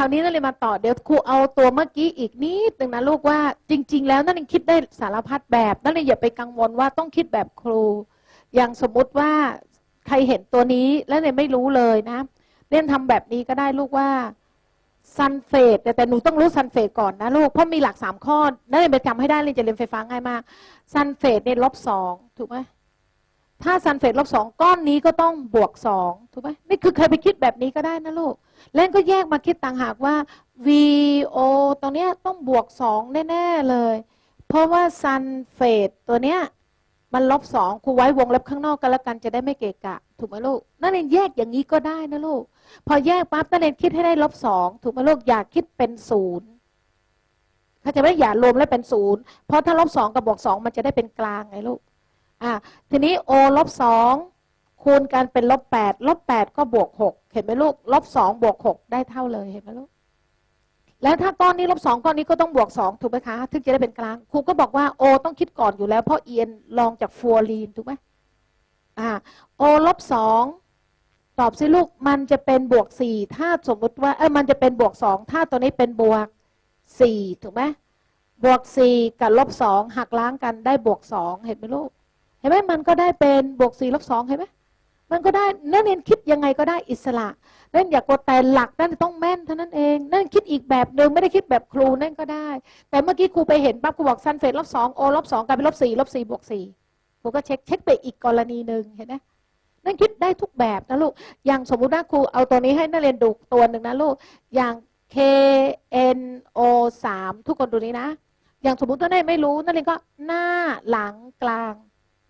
ราวนี้นั่นเลยมาต่อเดี๋ยวครูเอาตัวเมื่อกี้อีกนิดหนึ่งนะลูกว่า จริง ๆ แล้วนั่นเองคิดได้สารพัดแบบนั่นเลยอย่าไปกังวลว่าต้องคิดแบบครู อย่างสมมุติว่าใครเห็นตัวนี้แล้วเนี่ยไม่รู้เลยนะเล่นทำแบบนี้ก็ได้ลูกว่าซันเฟตแต่แต่หนูต้องรู้ซันเฟตก่อนนะลูกเพราะมีหลักสามข้อนั่นเลยไปจำให้ได้เลยจะเรียนไฟฟ้าง่ายมากซันเฟตเนี่ยลบสองถูกไหม ถ้าซันเฟตลบสองก้อนนี้ก็ต้องบวกสองถูกไหมนี่คือเคยไปคิดแบบนี้ก็ได้นะลูกเล่นก็แยกมาคิดต่างหากว่า VO ตรงนี้ต้องบวกสองแน่ ๆ เลย เพราะว่าซันเฟตตัวเนี้ยมันลบสองครูไว้วงเล็บข้างนอกกันแล้วกันจะได้ไม่เกะกะ ถูกไหมลูก นั่นเองแยกอย่างนี้ก็ได้นะลูก พอแยกปั๊บนั่นเองคิดให้ได้ลบสองถูกไหมลูกอย่าคิดเป็นศูนย์เขาจะไม่อย่ารวมแล้วเป็นศูนย์เพราะถ้าลบสองกับบวกสองมันจะได้เป็นกลางไงลูก อ่าทีนี้ O ลบสองคูณกันเป็นลบแปดลบแปดก็บวกหกเห็นไหมลูกลบสองบวกหกได้เท่าเลยเห็นไหมลูกแล้วถ้าก้อนนี้ลบสองก้อนนี้ก็ต้องบวกสองถูกไหมคะถึงจะได้เป็นกลางครูก็บอกว่าโอต้องคิดก่อนอยู่แล้วเพราะเอียนลองจากฟัวรีนถูกไหมอ่าโอลบสองตอบสิลูกมันจะเป็นบวกสี่ถ้าสมมติว่าเออมันจะเป็นบวกสองถ้าตัวนี้เป็นบวกสี่ถูกไหมบวกสี่กับลบสองหักล้างกันได้บวกสองเห็นไหมลูก เห็นไหมมันก็ได้เป็นบวกสี่ลบสองเห็นไหมมันก็ได้นักเรียนคิดยังไงก็ได้อิสระนั่นอย่ากดแต่หลักนั่นต้องแม่นเท่านั้นเอง นั่นคิดอีกแบบหนึ่งไม่ได้คิดแบบครูนั่นก็ได้ แต่เมื่อกี้ครูไปเห็นปั๊บครูบอกซันเฟตลบสองโอลบสองกลายเป็นลบสี่ลบสี่บวกสี่ครูก็เช็คเช็คไปอีกกรณีหนึ่งเห็นไหมนั่นคิดได้ทุกแบบนะลูก อย่างสมมุติว่าครูเอาตัวนี้ให้นักเรียนดูตัวหนึ่งนะลูก อย่าง K N O สามทุกคนดูนี้นะ อย่างสมมุติถ้าได้ไม่รู้นักเรียนก็หน้าหลังกลาง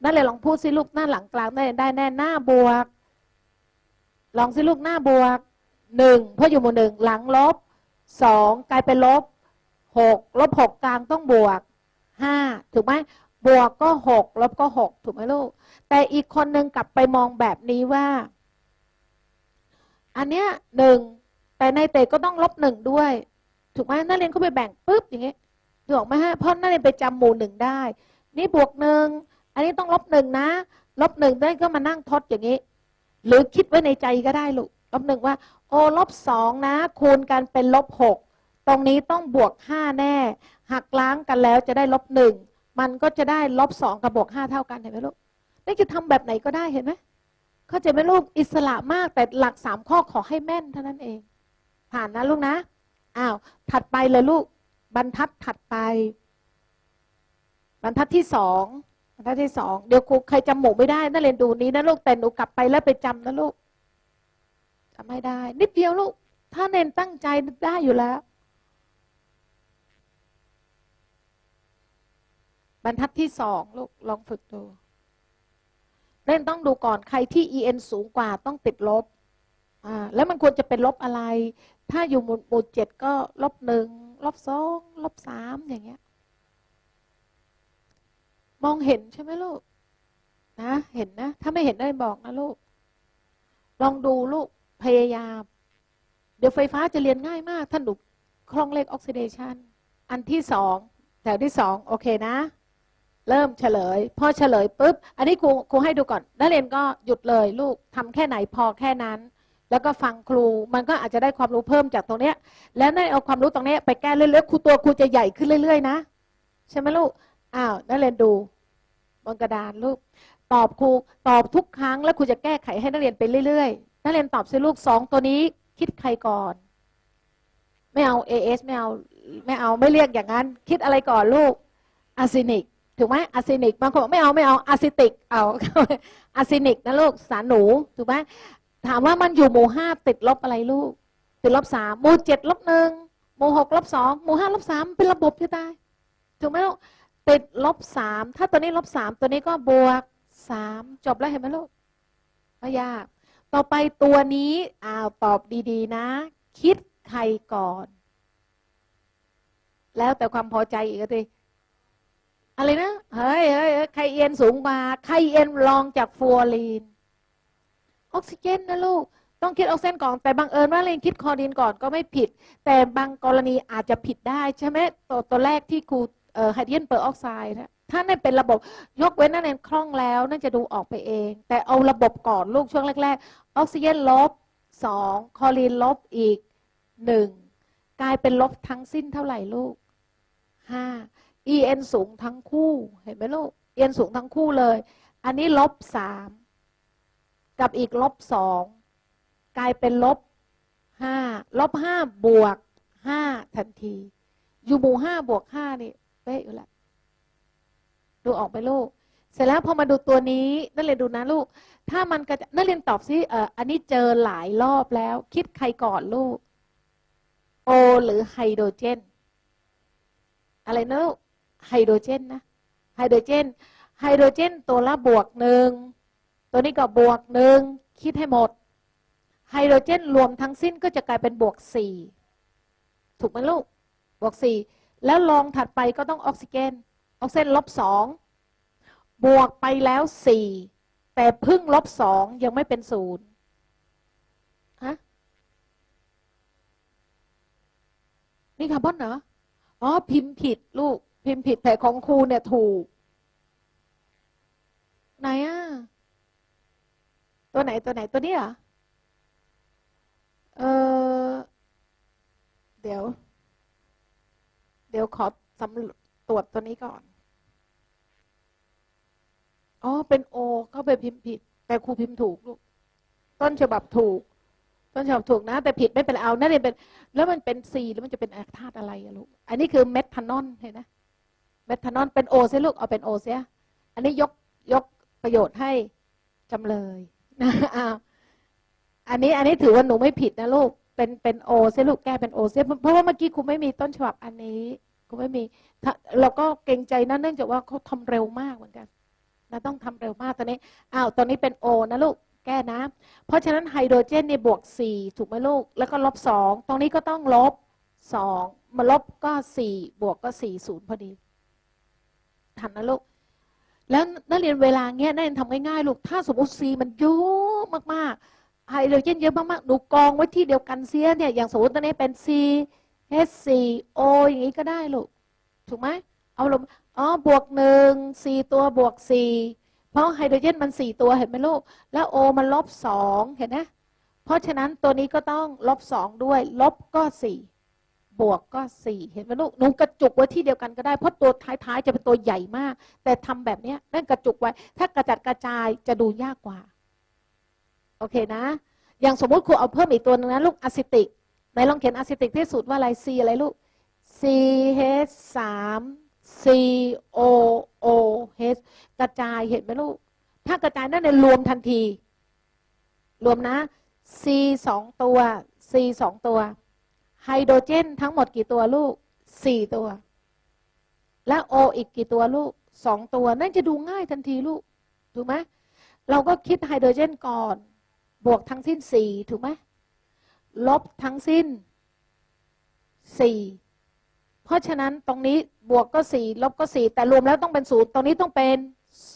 นักเรียลองพูดสิลูกหน้าหลังกลางนักเรียนได้แน่หน้าบวก ลองสิลูกหน้าบวกหนึ่งเพราะอยู่หมู่หนึ่งหลังลบสองกลายเป็นลบหกลบหกกลางต้องบวกห้าถูกไหมบวกก็หกลบก็หกถูกไหมลูก แต่อีกคนหนึ่งกลับไปมองแบบนี้ว่า อันเนี้ยหนึ่งแต่ในเตะก็ต้องลบหนึ่งด้วย ถูกไหมนักเรียนเขาไปแบ่งปุ๊บอย่างเงี้ยถูกไหมฮะเพราะนักเรียนไปจำหมู่หนึ่งได้ นี่บวกหนึ่ง อันนี้ต้องลบหนึ่งนะ ลบหนึ่งได้ก็มานั่งทดอย่างนี้ หรือคิดไว้ในใจก็ได้ลูก ลบหนึ่งว่า โอลบสองนะ คูณกันเป็นลบหก ตรงนี้ต้องบวกห้าแน่ หักล้างกันแล้วจะได้ลบหนึ่ง มันก็จะได้ลบสองกับบวกห้าเท่ากันเห็นไหมลูก นี่จะทำแบบไหนก็ได้เห็นไหมเข้าใจไหมลูก อิสระมากแต่หลักสามข้อขอให้แม่นเท่านั้นเอง ผ่านนะลูกนะ อ้าว ถัดไปเลยลูก บรรทัดถัดไป บรรทัดที่สอง ทัดที่สองเดี๋ยวครูใครจำหมูไม่ได้นักเรียนดูนี้นะลูกแต่หนูกลับไปแล้วไปจำนะลูกจำไม่ได้ นิดเดียวลูก ถ้าเน้นตั้งใจได้อยู่แล้ว บรรทัดที่สองลูกลองฝึกดูเล่นต้องดูก่อนใครที่ en สูงกว่าต้องติดลบอ่าแล้วมันควรจะเป็นลบอะไร ถ้าอยู่หมู่หมู่เจ็ดก็ลบหนึ่งลบสองลบสามอย่างเงี้ย มองเห็นใช่ไหมลูก นะ เห็นนะ ถ้าไม่เห็นได้บอกนะลูก ลองดูลูก พยายาม เดี๋ยวไฟฟ้าจะเรียนง่ายมาก ท่านดูคล่องเลขออกซิเดชัน อันที่สอง แถวที่สองโอเคนะ เริ่มเฉลย พอเฉลยปุ๊บ อันนี้ครูครูให้ดูก่อน นักเรียนก็หยุดเลยลูกทำแค่ไหนพอแค่นั้น แล้วก็ฟังครู มันก็อาจจะได้ความรู้เพิ่มจากตรงเนี้ย แล้วนั่นเอาความรู้ตรงเนี้ยไปแก้เรื่อยๆ ครูตัวครูจะใหญ่ขึ้นเรื่อยๆ นะ ใช่ไหมลูก อ้าวนักเรียนดูบนกระดานลูก ตอบครูตอบทุกครั้ง แล้วครูจะแก้ไขให้นักเรียนไปเรื่อยๆ นักเรียนตอบสิลูกสองตัวนี้คิดใครก่อน ไม่เอา AS ไม่เอาไม่เอาไม่เรียกอย่างนั้น คิดอะไรก่อนลูกอะซินิกถูกไหมอะซินิกบางคนบอกไม่เอาไม่เอาอะซิติกเอาอะซินิกนะลูกสารหนูถูกไหมถามว่ามันอยู่หมู่ห้าติดลบอะไรลูก ติดลบสามหมู่เจ็ดลบหนึ่งหมู่หกลบสองหมู่ห้าลบสามเป็นระบบที่ตายถูกไหมลูก ติดลบสามถ้าตัวนี้ลบสามตัวนี้ก็บวกสามจบแล้วเห็นไหมลูกไม่ยาก ต่อไปตัวนี้อ้าวตอบดีๆนะ คิดใครก่อน แล้วแต่ความพอใจอีกทีอะไรนะ เฮ้ยเฮ้ยใครเอ็นสูงกว่าใครเอ็นรองจากฟัวรีน ออกซิเจนนะลูก ต้องคิดออกซิเจนก่อน แต่บังเอิญว่าเรนคิดคอรีนก่อนก็ไม่ผิด แต่บางกรณีอาจจะผิดได้ใช่ไหมตัวตัวแรกที่ครู ไฮเดรนเปอร์ออกไซด์นะถ้านั่นเป็นระบบยกเว้นนั่นเองคล่องแล้วนั่นจะดูออกไปเอง แต่เอาระบบก่อนลูกช่วงแรก ๆ ออกซิเจนลบสองคอลีนลบอีกหนึ่งกลายเป็นลบทั้งสิ้นเท่าไหร่ลูกห้า en สูงทั้งคู่เห็นไหมลูก en สูงทั้งคู่เลย อันนี้ลบสามกับอีกลบสองกลายเป็นลบห้าลบห้าบวกห้าทันที อยู่หมู่ห้าบวกห้านี่ ป๊ะอยู่แล้วดูออกไหมลูก เสร็จแล้วพอมาดูตัวนี้นักเรียนดูนะลูก ถ้ามันกระจะนักเรียนตอบซิเอออันนี้เจอหลายรอบแล้ว คิดใครก่อนลูกโอหรือไฮโดรเจน อะไรนะลูกไฮโดรเจนนะไฮโดรเจนไฮโดรเจนตัวละบวกหนึ่งตัวนี้ก็บวกหนึ่งคิดให้หมดไฮโดรเจนรวมทั้งสิ้นก็จะกลายเป็นบวกสี่ถูกไหมลูก บวกสี่ แล้วลองถัดไปก็ต้องออกซิเจนออกซิเจนลบสองบวกไปแล้วสี่แต่พึ่งลบสองยังไม่เป็นศูนย์ฮะนี่คาร์บอนเหรออ๋อพิมพ์ผิดลูก พิมพ์ผิดแต่ของครูเนี่ยถูก ไหนอะตัวไหนตัวไหนตัวนี้เหรอเออเดี๋ยว เดี๋ยวขอสำรวจตรวจตัวนี้ก่อน อ๋อ เป็นโอเข้าไปพิมพ์ผิด แต่ครูพิมพ์ถูกลูก ต้นฉบับถูก ต้นฉบับถูกนะ แต่ผิดไม่เป็นไรเอานักเรียนเป็น แล้วมันเป็นซีแล้วมันจะเป็นธาตุอะไรลูก อันนี้คือเมทานอลเห็นไหมเมทานอลเป็นโอเสียลูก เอาเป็นโอเสีย อันนี้ยกยกประโยชน์ให้จำเลยนะอ้าวอันนี้อันนี้ถือว่าหนูไม่ผิดนะลูก เป็นเป็นโอเสียลูกแก้เป็นโอเสียเพราะว่าเมื่อกี้ครูไม่มีต้นฉบับอันนี้ครูไม่มีถ้าเราก็เกรงใจนะเนื่องจากว่าเขาทำเร็วมากเหมือนกันเราต้องทำเร็วมากตอนนี้อ้าวตอนนี้เป็นโอนะลูกแก้นะ เพราะฉะนั้นไฮโดรเจนเนี่ยบวกสี่ถูกไหมลูก แล้วก็ลบสองตรงนี้ก็ต้องลบสองมาลบก็สี่บวกก็สี่ศูนย์พอดีทันนะลูก แล้วนักเรียนเวลาเงี้ยนักเรียนทำง่ายๆลูก ถ้าสมมติซีมันเยอะมากๆ ไฮโดรเจนเยอะมากๆหนูกองไว้ที่เดียวกันเสียเนี่ย อย่างสมมติตอนนี้เป็น C H4O อย่างนี้ก็ได้ลูก ถูกไหมเอาลงอ๋อบวกหนึ่งสี่ตัวบวกสี่เพราะไฮโดรเจนมันสี่ตัวเห็นไหมลูก แล้วโอมันลบสองเห็นไหมเพราะฉะนั้นตัวนี้ก็ต้องลบสองด้วย ลบก็สี่บวกก็สี่เห็นไหมลูกหนูกระจุกไว้ที่เดียวกันก็ได้ เพราะตัวท้ายๆจะเป็นตัวใหญ่มาก แต่ทำแบบนี้นั่นกระจุกไว้ ถ้ากระจัดกระจายจะดูยากกว่า โอเคนะ อย่างสมมุติครูเอาเพิ่มอีกตัวนึงนะลูกอะซิติกไหนลองเขียนอะซิติกที่สุดว่าอะไร C อะไรลูก C H สาม C O O H กระจายเห็นไหมลูก ถ้ากระจายนั่นเนี่ยรวมทันที รวมนะ C สองตัว C สองตัว ไฮโดรเจนทั้งหมดกี่ตัวลูกสี่ตัว และ O อีกกี่ตัวลูกสองตัว นั่นจะดูง่ายทันทีลูก ถูกไหม เราก็คิดไฮโดรเจนก่อน บวกทั้งสิ้นสี่ถูกไหมลบทั้งสิ้นสี่เพราะฉะนั้นตรงนี้บวกก็สี่ลบก็สี่แต่รวมแล้วต้องเป็นศูนย์ตรงนี้ต้องเป็น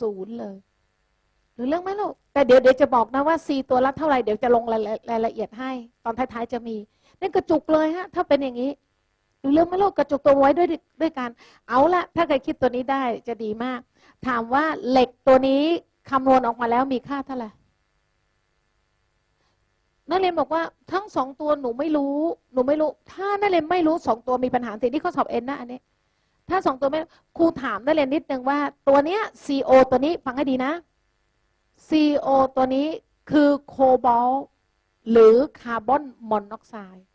ศูนย์เลยหรือเรื่องไหมลูกแต่เดี๋ยวเดี๋ยวจะบอกนะว่า C ตัวละเท่าไหร่เดี๋ยวจะลงรายละรายละเอียดให้ ตอนท้ายๆจะมีนี่กระจุกเลยฮะ ถ้าเป็นอย่างนี้หรือเรื่องไหมลูกกระจุกตัวไว้ด้วยด้วยกัน เอาละถ้าใครคิดตัวนี้ได้จะดีมาก ถามว่าเหล็กตัวนี้คำนวณออกมาแล้วมีค่าเท่าไหร่ นักเรียนบอกว่าทั้งสองตัวหนูไม่รู้ หนูไม่รู้ ถ้านักเรียนไม่รู้สองตัวมีปัญหาสิ่งที่ข้อสอบเอ็นนะอันนี้ ถ้าสองตัวไม่ครูถามนักเรียนนิดนึงว่า ตัวเนี้ย CO ตัวนี้ฟังให้ดีนะ CO ตัวนี้คือโคบอลหรือคาร์บอนมอนอกไซด์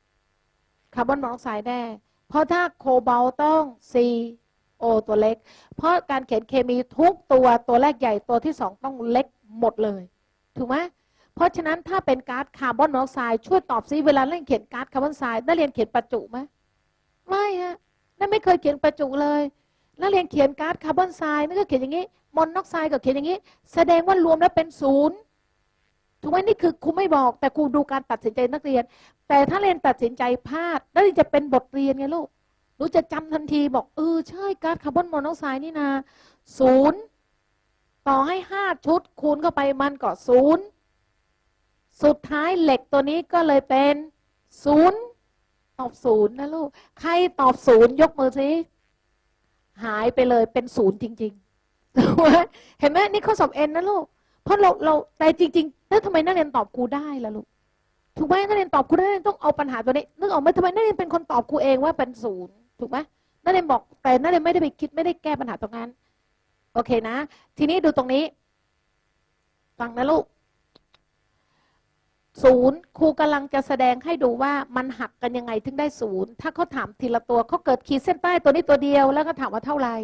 คาร์บอนมอนอกไซด์แน่เพราะถ้าโคบอลต์ต้อง CO ตัวเล็ก เพราะการเขียนเคมีทุกตัวตัวแรกใหญ่ตัวที่สองต้องเล็กหมดเลย ถูกไหม เพราะฉะนั้นถ้าเป็นก๊าซคาร์บอนมอนอกไซด์ช่วยตอบซิเวลาเล่นเขียนก๊าซคาร์บอนไซด์ได้เรียนเขียนประจุไหมไม่ฮะนั่นไม่เคยเขียนประจุเลยนักเรียนเขียนก๊าซคาร์บอนไซด์นั่นก็เขียนอย่างนี้มอนอกไซด์ก็เขียนอย่างนี้ แสดงว่ารวมแล้วเป็นศูนย์ถูกไหมนี่คือครูไม่บอกแต่ครูดูการตัดสินใจนักเรียน แต่ถ้าเรียนตัดสินใจพลาดนั่นจะเป็นบทเรียนไงลูกหนูจะจำทันทีบอกเออใช่ก๊าซคาร์บอนมอนอกไซด์นี่นาศูนย์ต่อให้ห้าชุดคูณเข้าไปมันก็ศูนย์ สุดท้ายเหล็กตัวนี้ก็เลยเป็นศูนย์ตอบศูนย์นะลูก ใครตอบศูนย์ยกมือสิหายไปเลยเป็นศูนย์จริงๆเห็นไหมนี่ข้อสอบเอ็นนะลูก เพราะเราเราแต่จริงๆแล้วทำไมนักเรียนตอบครูได้ล่ะลูกถูกไหมนักเรียนตอบครูนักเรียนต้องเอาปัญหาตัวนี้นึกออกไหมทำไมนักเรียนเป็นคนตอบครูเองว่าเป็นศูนย์ถูกไหมนักเรียนบอกแต่นักเรียนไม่ได้ไปคิดไม่ได้แก้ปัญหาตรงนั้น โอเคนะ ทีนี้ดูตรงนี้ ฟังนะลูก ศูนย์ครูกำลังจะแสดงให้ดูว่ามันหักกันยังไงถึงได้ศูนย์ถ้าเขาถามทีละตัวเขาเกิดขีดเส้นใต้ตัวนี้ตัวเดียว แล้วก็ถามว่าเท่าไหร่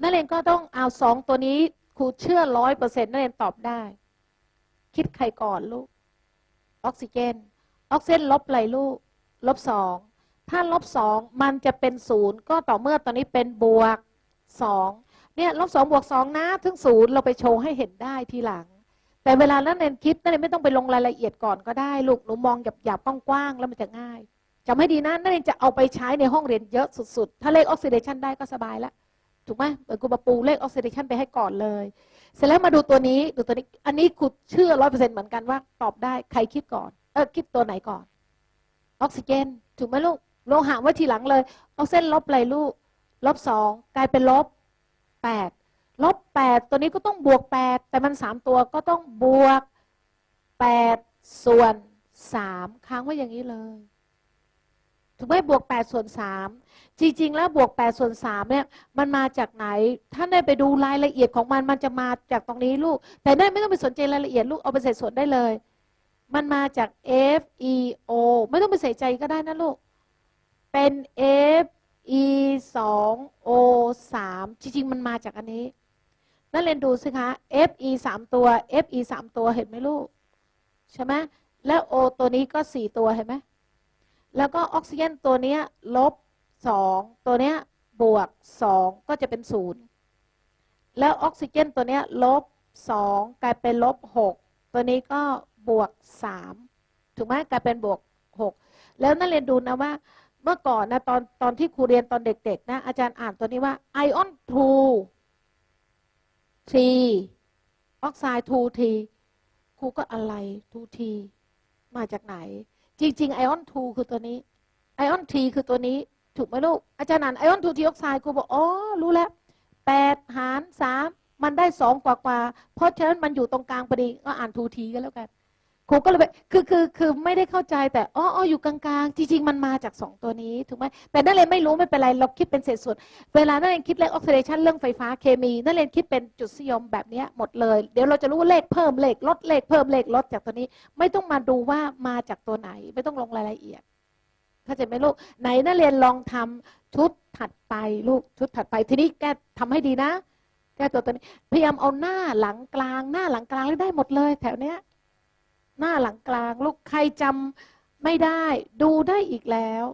นักเรียนก็ต้องเอาสองตัวนี้ครูเชื่อร้อยเปอร์เซ็นต์นักเรียนตอบได้ คิดใครก่อนลูก ออกซิเจน ออกซิเจนลบอะไรลูก ลบสองถ้าลบสองมันจะเป็นศูนย์ก็ต่อเมื่อตอนนี้เป็นบวกสองเนี่ยลบสองบวกสองนะถึงศูนย์เราไปโชว์ให้เห็นได้ทีหลัง แต่เวลานักเรียนคิดนักเรียนไม่ต้องไปลงรายละเอียดก่อนก็ได้ ลูกหนูมองหยาบๆกว้างๆแล้วมันจะง่ายจำให้ดีนะนักเรียนจะเอาไปใช้ในห้องเรียนเยอะสุดๆ ถ้าเลขออกซิเดชันได้ก็สบายล้วถูกไหมเปิดกูปปูเลขออกซิเดชันไปให้ก่อนเลย เสร็จแล้วมาดูตัวนี้ดูตัวนี้ อันนี้ครูเชื่อร้อยเปอร์เซ็นต์เหมือนกันว่าตอบได้ใครคิดก่อนเออคิดตัวไหนก่อนออกซิเจน ถูกไหมลูกโลหะไว้ทีหลังเลยออกซิเจนลบอะไรลูกลบสองกลายเป็นลบแปด ลบแปดตัวนี้ก็ต้องบวกแปดแต่มันสามตัวก็ต้องบวกแปดส่วนสามค้างไว้อย่างนี้เลยถูกไหมบวกแปดส่วนสามจริง ๆ แล้วบวกแปดส่วนสามเนี่ยมันมาจากไหนถ้าได้ไปดูรายละเอียดของมันมันจะมาจากตรงนี้ลูก แต่ได้ไม่ต้องไปสนใจรายละเอียดลูกเอาไปใส่ส่วนได้เลย มันมาจาก F E O ไม่ต้องไปใส่ใจก็ได้นะลูก เป็น F E 2 O 3จริง ๆ มันมาจากอันนี้ นั่นเรียนดูสิคะ F E 3 ตัว F E 3 ตัวเห็นไหมลูก ใช่ไหมแล้ว O ตัวนี้ก็ 4 ตัวเห็นไหมแล้วก็ออกซิเจนตัวนี้ลบ 2 ตัวนี้บวก 2 ก็จะเป็น 0 แล้วออกซิเจนตัวนี้ลบ 2 กลายเป็นลบ 6 ตัวนี้ก็บวก 3 ถูกไหมกลายเป็นบวก 6 แล้วนั่นเรียนดูนะว่าเมื่อก่อนนะตอนตอนที่ครูเรียนตอนเด็กๆนะอาจารย์อ่านตัวนี้ว่าไอออน 2 ทีออกไซด์ทูทีครูก็อะไรทูทีมาจากไหน จริงๆไอออนทูคือตัวนี้ไอออนทีคือตัวนี้ ถูกไหมลูก อาจารย์นันไอออนทูทีออกไซด์ครูบอกอ๋อรู้แล้วแปดหารสามมันได้สองกว่ากว่าเพราะฉะนั้นมันอยู่ตรงกลางพอดีก็อ่านทูทีก็แล้วกัน ครูก็เลยไปคือคือคือไม่ได้เข้าใจแต่อ๋ออ๋ออยู่กลางๆ จริง ๆ มันมาจากสองตัวนี้ถูกไหมแต่นักเรียไม่รู้ไม่เป็นไรเราคิดเป็นเศษส่วนเวลานักเรียคิดเลขออกซิเดชันเรื่องไฟฟ้าเคมี นักเรียคิดเป็นจุดนิยมแบบนี้หมดเลย เดี๋ยวเราจะรู้เลขเพิ่มเลขลดเลขเพิ่มเลขลดจากตัวนี้ ไม่ต้องมาดูว่ามาจากตัวไหน ไม่ต้องลงรายละเอียดเข้าใจไหมลูกไหนนักเรียนลองทำชุดถัดไปลูกชุดถัดไปทีนี้แกทำให้ดีนะแก้ตัวตัวนี้พยายามเอาหน้าหลังกลางหน้าหลังกลางได้หมดเลย แถวเนี้ย หน้าหลังกลาง ลูกใครจำไม่ได้ดูได้อีกแล้ว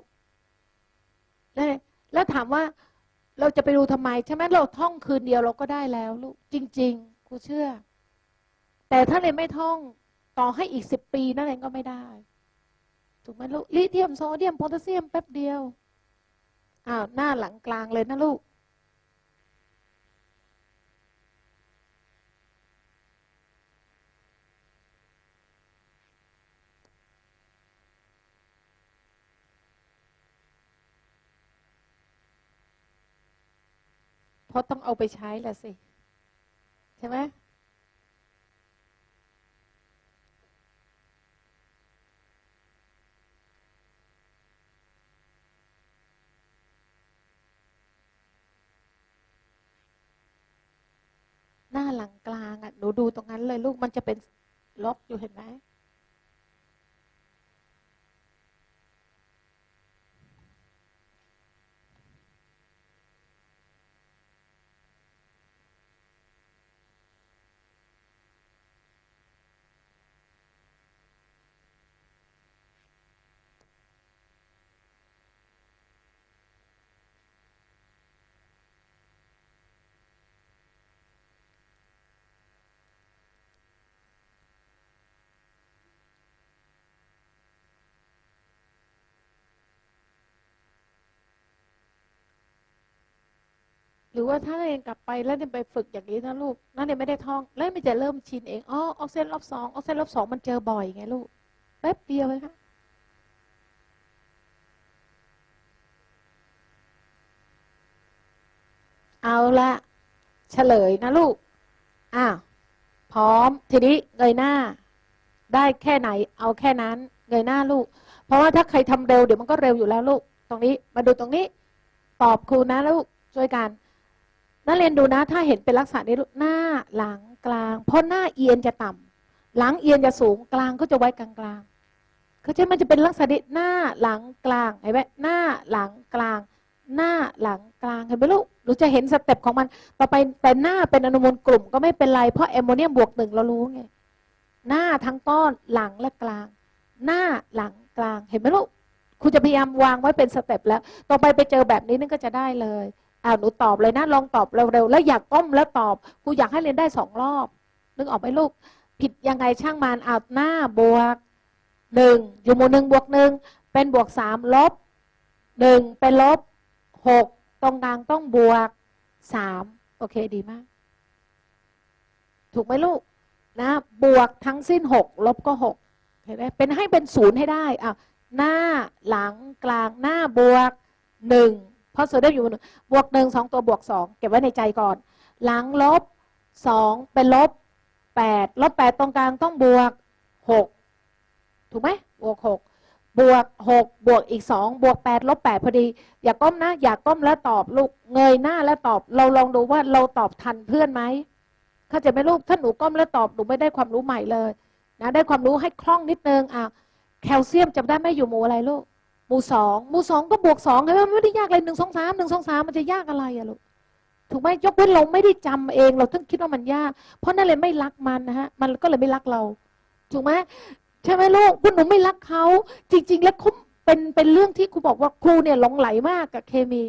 แล้วแล้วถามว่าเราจะไปดูทำไม ใช่ไหมเราท่องคืนเดียวเราก็ได้แล้วลูกจริง ๆครูเชื่อ แต่ถ้าเลยไม่ท่องต่อให้อีกสิบปีนั่นเองก็ไม่ได้ ถูกไหมลูกลิเธียมโซเดียมโพแทสเซียมแป๊บเดียวอ้าวหน้าหลังกลางเลยนะลูก เพราะต้องเอาไปใช้ละสิ ใช่ไหมหน้าหลังกลางอะหนูดูตรงนั้นเลยลูกมันจะเป็นล็อกอยู่เห็นไหม รือว่าถ้าเองกลับไปแล้วเนี่ยไปฝึกอย่างนี้นะลูกนั่นเนี่ยไม่ได้ท่อง แล้วมันจะเริ่มชินเองอ๋อออกเซนรอบสองออกเซนรอบสองมันเจอบ่อยไงลูกแป๊บเดียวเลยค่ะเอาละเฉลยนะลูกอ้าวพร้อมทีนี้เงยหน้า ได้แค่ไหน เอาแค่นั้นเงยหน้าลูก เพราะว่าถ้าใครทำเร็วเดี๋ยวมันก็เร็วอยู่แล้วลูก ตรงนี้มาดูตรงนี้ ตอบครูนะลูกช่วยกัน นักเรียนดูนะถ้าเห็นเป็นลักษณะนี้หน้าหลังกลาง เพราะหน้าเอียงจะต่ำหลังเอียงจะสูงกลางก็จะไว้กลางกลางเขาใช่มันจะเป็นลักษณะนี้หน้าหลังกลางเห็นไหมหน้าหลังกลาง หน้าหลังกลางเห็นไหมลูกหนูจะเห็นสเต็ปของมันต่อไปแต่หน้าเป็นอนุมูลกลุ่มก็ไม่เป็นไรเพราะแอมโมเนียมบวกหนึ่งเรารู้ไงหน้าทั้งก้อนหลังและกลาง หน้าหลังกลางเห็นไหมลูกครูจะพยายามวางไว้เป็นสเต็ปแล้ว ต่อไปไปเจอแบบนี้นั่นก็จะได้เลย อ้าวหนูตอบเลยนะ ลองตอบเร็วๆแล้วอยากก้มแล้วตอบครูอยากให้เรียนได้สองรอบ นึกออกไหมลูก ผิดยังไงช่างมันอ้าวหน้าบวกหนึ่งอยู่หมู่หนึ่งบวกหนึ่งเป็นบวกสามลบหนึ่งเป็นลบหกตรงกลางต้องบวกสามโอเคดีมาก ถูกไหมลูกนะบวกทั้งสิ้นหกลบก็หกเห็นไหมเป็นให้เป็นศูนย์ให้ได้อะหน้าหลังกลางหน้าบวกหนึ่ง ราะโซเดียมอยู่บนหนึ่งบวกหนึ่งสองตัวบวกสองเก็บไว้ในใจก่อน หลังลบสองเป็นลบแปดลบแปดตรงกลางต้องบวกหกถูกไหมบวกหกบวกหกบวกอีกสองบวกแปดลบแปดพอดี อย่าก้มนะ อย่าก้มแล้วตอบลูกเงยหน้าแล้วตอบ เราลองดูว่าเราตอบทันเพื่อนไหมเข้าใจไหมลูกถ้าหนูก้มแล้วตอบหนูไม่ได้ความรู้ใหม่เลยนะได้ความรู้ให้คล่องนิดนึงอะแคลเซียมจำได้ไหมอยู่หมู่อะไรลูก หมู่สองหมู่สองก็บวกสองไงมันไม่ได้ยากอะไรหนึ่งสองสามหนึ่งสองสามมันจะยากอะไรอะลูกถูกไหมยกเว้นเราไม่ได้จำเอง เราต้องคิดว่ามันยาก เพราะนั่นเลยไม่รักมันนะฮะ มันก็เลยไม่รักเรา ถูกไหมใช่ไหมลูกพวกหนูไม่รักเขาจริง ๆ แล้วเขาเป็นเป็นเรื่องที่ครูบอกว่าครูเนี่ยหลงไหลมากกับเคมี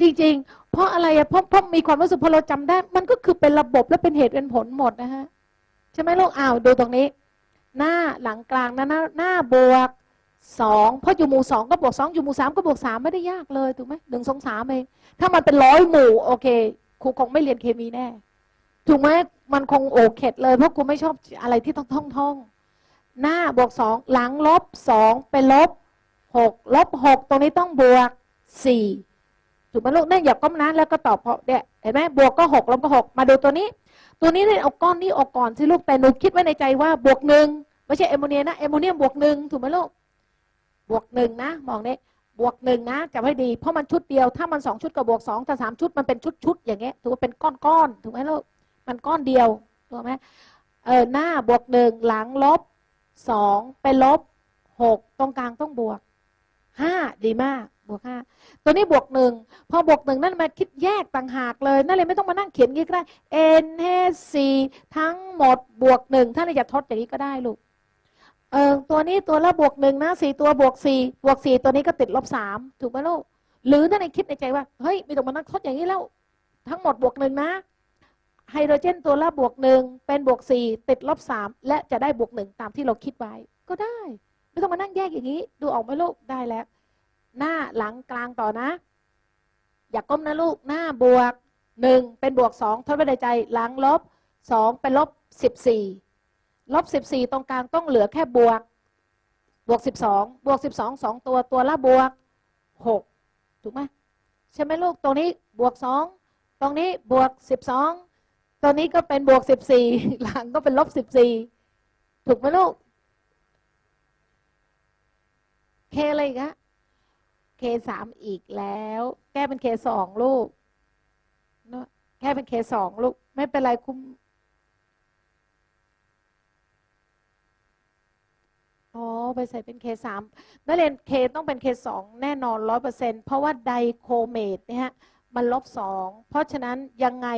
จริง ๆ เพราะอะไรอะเพราะเพราะมีความรู้สึกพอเราจำได้ มันก็คือเป็นระบบและเป็นเหตุเป็นผลหมดนะฮะใช่ไหมลูกอ้าวดูตรงนี้ หน้าหลังกลางนะหน้าหน้าบวก สองเพราะอยู่หมู่สองก็บวกสองอยู่หมู่สามก็บวกสามไม่ได้ยากเลยถูกไหมหนึ่งสองสามเองถ้ามันเป็นร้อยหมู่โอเคครูคงไม่เรียนเคมีแน่ ถูกไหมมันคงโอเข็ดเลยเพราะครูไม่ชอบอะไรที่ต้องท่องท่องหน้าบวกสองหลังลบสองเป็นลบหกลบหกตรงนี้ต้องบวกสี่ถูกไหมลูกเนี่ยอย่าก้มนะแล้วก็ตอบเพราะเนี่ยเห็นไหมบวกก็หกลบก็หกมาดูตัวนี้ ตัวนี้เนี่ยเอาก้อนนี้ออกก่อนสิลูกแต่หนูคิดไว้ในใจว่าบวกหนึ่งไม่ใช่แอมโมเนียนะแอมโมเนียมบวกหนึ่งถูกไหมลูก บวกหนึ่งนะ มองเนี่ยบวกหนึ่งนะจำให้ดี เพราะมันชุดเดียว ถ้ามันสองชุดกับบวกสองแต่สามชุดมันเป็นชุดชุดอย่างเงี้ย ถือว่าเป็นก้อนก้อนถูกไหมลูก มันก้อนเดียว ถูกไหมเออหน้าบวกหนึ่งหลังลบสองเป็นลบหกตรงกลางต้องบวกห้าดีมากบวกห้าตัวนี้บวกหนึ่งพอบวกหนึ่งนั่นมาคิดแยกต่างหากเลย นั่นเลยไม่ต้องมานั่งเขียนงี้ก็ได้ n h c ทั้งหมดบวกหนึ่งถ้าเราอยากทดอย่างนี้ก็ได้ลูก เออตัวนี้ตัวละบวกหนึ่งนะสี่ตัวบวกสี่บวกสี่ตัวนี้ก็ติดลบสามถูกไหมลูกหรือถ้าในคิดในใจว่าเฮ้ยไม่ต้องมานั่งทดอย่างนี้แล้ว ทั้งหมดบวกหนึ่งนะไฮโดรเจนตัวละบวกหนึ่งเป็นบวกสี่ติดลบสามและจะได้บวกหนึ่งตามที่เราคิดไว้ ก็ได้ ไม่ต้องมานั่งแยกอย่างนี้ ดูออกไหมลูกได้แล้ว หน้าหลังกลางต่อนะ อย่ากก้มนะลูกหน้าบวกหนึ่งเป็นบวกสองทดไว้ในใจหลังลบสองเป็นลบสิบสี่ ลบสิบสี่ตรงกลางต้องเหลือแค่บวก บวกสิบสองบวกสิบสองสองตัวตัวละบวกหกถูกไหมใช่ไหมลูกตรงนี้บวกสองตรงนี้บวกสิบสองตัวนี้ก็เป็นบวกสิบสี่หลังก็เป็นลบสิบสี่ถูกไหมลูกเคอะไรอีกอะเคสามอีกแล้ว แก้เป็นเคสองลูกเนอะแก้เป็นเคสองลูก ไม่เป็นไรคุ้ม อ๋อไปใส่เป็นเคสามนักเรียนเคต้องเป็นเคสองแน่นอนร้อยเปอร์เซ็นเพราะว่าไดโคเมตเนี่ยฮะมันลบสองเพราะฉะนั้นยังไง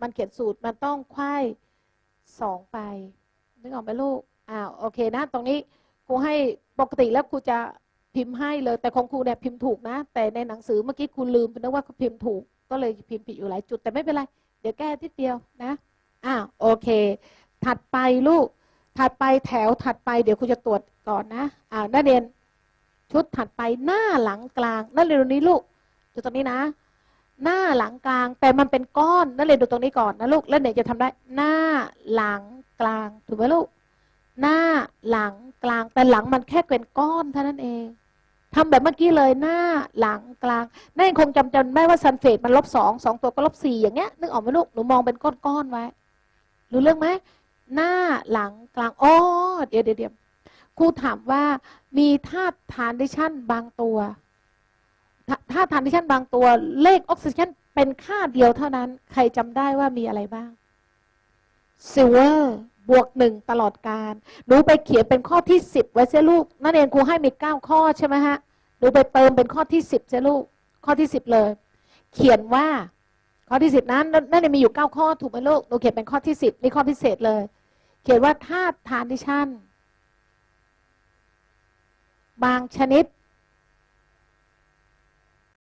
มันเขียนสูตรมันต้องควายสองไปนึกออกไหมลูกอ่าโอเคนะ ตรงนี้ครูให้ปกติแล้วครูจะพิมพ์ให้เลย แต่ของครูเนี่ยพิมพ์ถูกนะ แต่ในหนังสือเมื่อกี้ครูลืมไปนึกว่าเขาพิมพ์ถูก ก็เลยพิมพ์ผิดอยู่หลายจุดแต่ไม่เป็นไร เดี๋ยวแก้ทีเดียวนะอ่าโอเค ถัดไปลูกถัดไปแถวถัดไปเดี๋ยวครูจะตรวจ ก่อนนะอ่านักเรียนชุดถัดไปหน้าหลังกลางนักเรียนตรงนี้ลูกดูตรงนี้นะ หน้าหลังกลางแต่มันเป็นก้อนนักเรียนดูตรงนี้ก่อนนะลูกแล้วเดี๋ยวจะทำได้หน้าหลังกลางถูกไหมลูก หน้าหลังกลางแต่หลังมันแค่เป็นก้อนเท่านั้นเองทำแบบเมื่อกี้เลยหน้าหลังกลางนั่นคงจำจำไม่ว่าซันเฟตมันลบสองสองตัวก็ลบสี่อย่างเงี้ยนึกออกไหมลูกหนูมองเป็นก้อนๆไว้ รู้เรื่องไหมหน้าหลังกลางอ๋อเดี๋ยวเดี๋ยว ครูถามว่ามีธาตุทานดิชันบางตัวธาธาตุทานดิชันบางตัว เลขออกซิเจนเป็นค่าเดียวเท่านั้น ใครจำได้ว่ามีอะไรบ้างซิลเวอร์บวกหนึ่งตลอดการหนูไปเขียนเป็นข้อที่สิบไว้เสียลูก นั่นเองครูให้มีเก้าข้อใช่ไหมฮะหนูไปเติมเป็นข้อที่สิบเสียลูก ข้อที่สิบเลย เขียนว่าข้อที่สิบนั้นนั่นเองมีอยู่เก้าข้อถูกไหมลูกหนูเขียนเป็นข้อที่สิบนี่ข้อพิเศษเลย เขียนว่าธาตุทานดิชัน บางชนิด